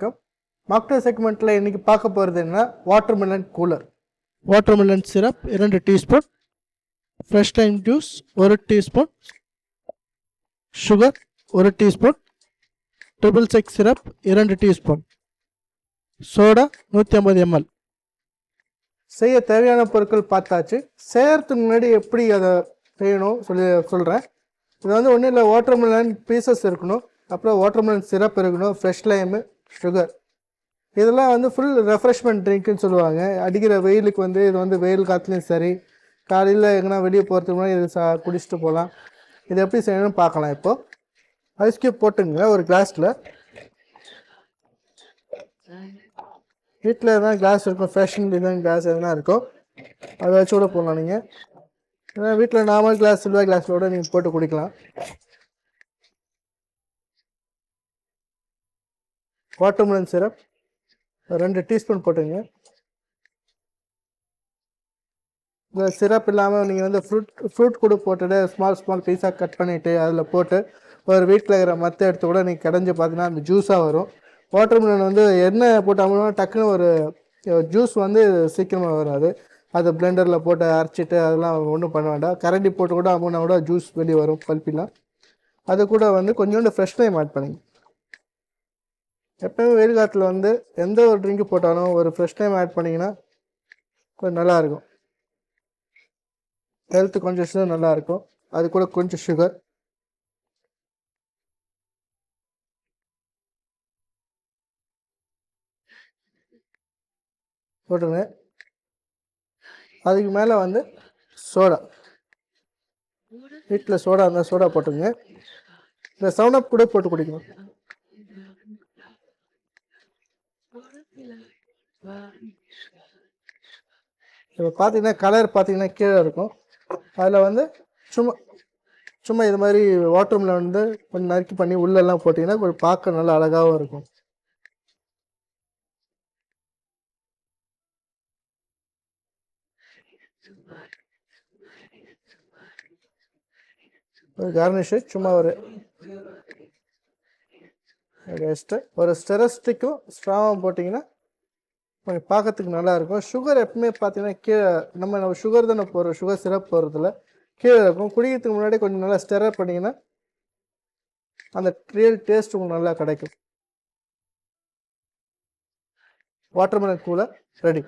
வணக்கம். மாக்டர் செக்மெண்ட்டில் இன்றைக்கி பார்க்க போகிறது என்ன? வாட்டர்மெலன் கூலர் வாட்டர்மெலன் சிரப் இரண்டு டீஸ்பூன் ஃப்ரெஷ் டைம் ஜூஸ் ஒரு டீஸ்பூன் சுகர் ஒரு டீஸ்பூன் ட்ரிபிள் செக் சிரப் இரண்டு டீஸ்பூன் சோடா நூற்றி ஐம்பது எம்எல் செய்ய தேவையான பொருட்கள் பார்த்தாச்சு. செய்யறதுக்கு முன்னாடி எப்படி அதை செய்யணும் சொல்லி சொல்கிறேன் இது வந்து ஒன்றும் இல்லை வாட்டர்மெலன் பீசஸ் இருக்கணும். அப்புறம் வாட்டர்மெலன் சிரப் இருக்கணும் ஃப்ரெஷ் லைமு சுகர் இதெல்லாம் வந்து ஃபுல் ரெஃப்ரெஷ்மெண்ட் ட்ரிங்க்னு சொல்லுவாங்க. அடிக்கிற வெயிலுக்கு வந்து இது வந்து வெயில் காற்றுலையும் சரி காலையில் எங்கன்னா வெளியே போகிறதுக்கு முன்னாடி இது சா குடிச்சிட்டு போகலாம் இது எப்படி செய்யணும்னு பார்க்கலாம் இப்போது ஐஸ் கியூப் போட்டுங்க ஒரு கிளாஸில் வீட்டில் எதனா கிளாஸ் இருக்கும் ஃபேஷன் டிசைன் கிளாஸ் எதனா இருக்கும் அதை வச்சு கூட போடலாம் நீங்கள் ஏன்னா வீட்டில் நார்மல் கிளாஸ் சில்வர் கூட நீங்கள் போட்டு குடிக்கலாம். வாட்டர்மெலன் சிரப் ரெண்டு டீஸ்பூன் போட்டுங்க. இந்த சிரப் இல்லாமல் நீங்கள் வந்து ஃப்ரூட் ஃப்ரூட் கூட போட்டுட்டு ஸ்மால் ஸ்மால் பீஸாக கட் பண்ணிவிட்டு அதில் போட்டு ஒரு வீட்டில் இருக்கிற மற்ற எடுத்து கூட நீங்கள் கடைஞ்சி பார்த்தீங்கன்னா அந்த ஜூஸாக வரும். வாட்டர்மெலன் வந்து எண்ணெய் போட்டாமல் டக்குன்னு ஒரு ஜூஸ் வந்து சீக்கிரமாக வராது. அது பிளெண்டரில் போட்டு அரைச்சிட்டு அதெல்லாம் ஒன்றும் பண்ண வேண்டாம். கரண்டி போட்டு கூட அமுனா கூட ஜூஸ் வெளியே வரும் பல்பிலாம் அது கூட வந்து கொஞ்சோண்டு ஃப்ரெஷ் டைம் ஆட் பண்ணுங்க. எப்போயுமே வெயில் காலத்தில் வந்து எந்த ஒரு ட்ரிங்க் போட்டாலும் ஒரு ஃப்ரெஷ் டைம் ஆட் பண்ணிங்கன்னா கொஞ்சம் நல்லாயிருக்கும் ஹெல்த் கான்ஷியஸும் நல்லாயிருக்கும் அது கூட கொஞ்சம் சுகர் போட்டுருங்க. அதுக்கு மேலே வந்து சோடா வீட்டில் சோடா இருந்தால் சோடா போட்டுங்க இந்த செவன் அப் கூட போட்டு குடிக்கணும் இப்போ பார்த்தீங்கன்னா கலர் பார்த்தீங்கன்னா கீழே இருக்கும். அதில் வந்து சும்மா சும்மா இது மாதிரி வாட்டர் வந்து கொஞ்சம் நறுக்கி பண்ணி உள்ளெல்லாம் போட்டிங்கன்னா கொஞ்சம் பார்க்க நல்லா அழகாகவும் இருக்கும். ஒரு கார்னிஷு சும்மா ஒரு ரெஸ்ட்டு ஒரு ஸ்டெரஸ்டிக்கும் ஸ்ட்ராவும் போட்டிங்கன்னா கொஞ்சம் பார்க்கறதுக்கு நல்லா இருக்கும். சுகர் எப்பவுமே பார்த்தீங்கன்னா கீழே நம்ம நம்ம சுகர் தானே போகிறோம் சுகர் சிரப் போகிறதுல கீழே இருக்கும். குடிக்கிறதுக்கு முன்னாடி கொஞ்சம் நல்லா ஸ்டெரப் பண்ணிங்கன்னா அந்த ரியல் டேஸ்ட் உங்களுக்கு நல்லா கிடைக்கும். Watermelon cooler ready